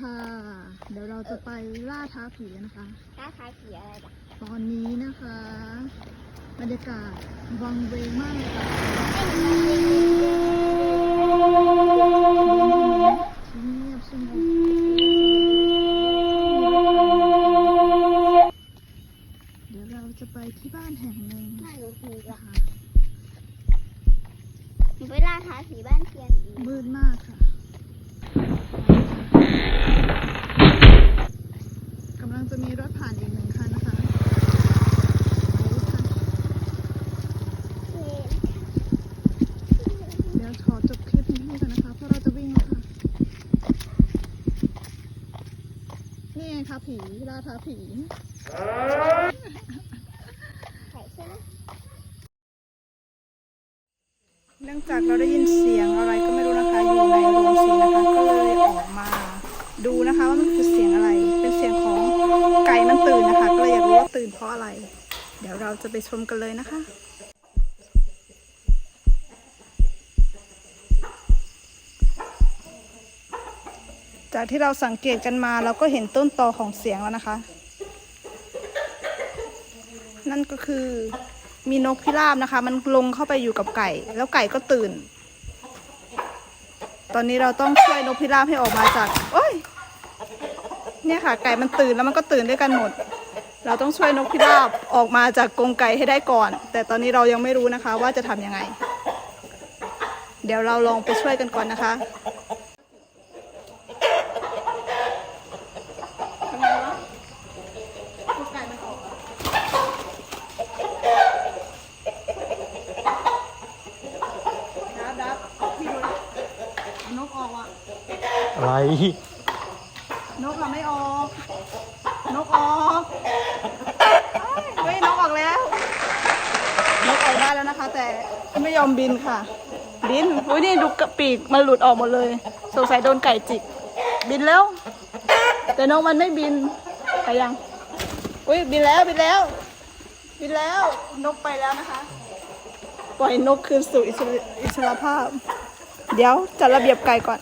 ค่ะ เดี๋ยวเราจะไปล่าท้าผีกันนะคะท้าทายผีอะไรล่ะตอนนี้นะคะ บรรยากาศวังเวงมากเลยค่ะเงียบสงบเดี๋ยวเราจะไปที่บ้านแห่งหนึ่งน่าดูผีนะล่ะคะหนูไปล่าท้าผีบ้านเทียนอีกมืดมากค่ะกำลังจะมีรถผ่านอีกหนึ่งคันนะคะไปค่ะ เดี๋ยวขอจบคลิปนี้ก่อนนะคะ เพราะเราจะวิ่งแล้วค่ะ นี่ไงคะผีล่าทาผีใส่ช่ไหมเนื่องจากเราได้ยินเสียงอะไรก็ไม่รู้นะคะอยู่ในโรงสีนะคะก็เลยออกมา ดูนะคะว่ามันคือเสียงอะไร เป็นเสียงของไก่มันตื่นนะคะ ก็เลยอยากรู้ว่าตื่นเพราะอะไร เดี๋ยวเราจะไปชมกันเลยนะคะ จากที่เราสังเกตกันมาเราก็เห็นต้นตอของเสียงแล้วนะคะ นั่นก็คือมีนกพิราบนะคะ มันลงเข้าไปอยู่กับไก่ แล้วไก่ก็ตื่น ตอนนี้เราต้องช่วยนกพิราบให้ออกมาจากโอ้ยเนี่ยค่ะ ไก่มันตื่นแล้วมันก็ตื่นด้วยกันหมด เราต้องช่วยนกพิราบออกมาจากกรงไก่ให้ได้ก่อน แต่ตอนนี้เรายังไม่รู้นะคะว่าจะทำยังไง เดี๋ยวเราลองไปช่วยกันก่อนนะคะทำไงวะลูกไก่มันออกอะ ดับดับพี่ดูนะนกออกอะ อะไร นกอะไม่ออก นกออกเฮ้ยนกออกแล้ว นกออกได้แล้วนะคะ แต่ไม่ยอมบินค่ะ บินอุ้ยนี่ดูกระปีกมันหลุดออกหมดเลย สงสัยโดนไก่จิก บินแล้ว แต่นกมันไม่บินไปยัง อุ้ยบินแล้วบินแล้ว บินแล้วนกไปแล้วนะคะ ปล่อยนกคืนสู่อิสระภาพ เดี๋ยวจัดระเบียบไก่ก่อน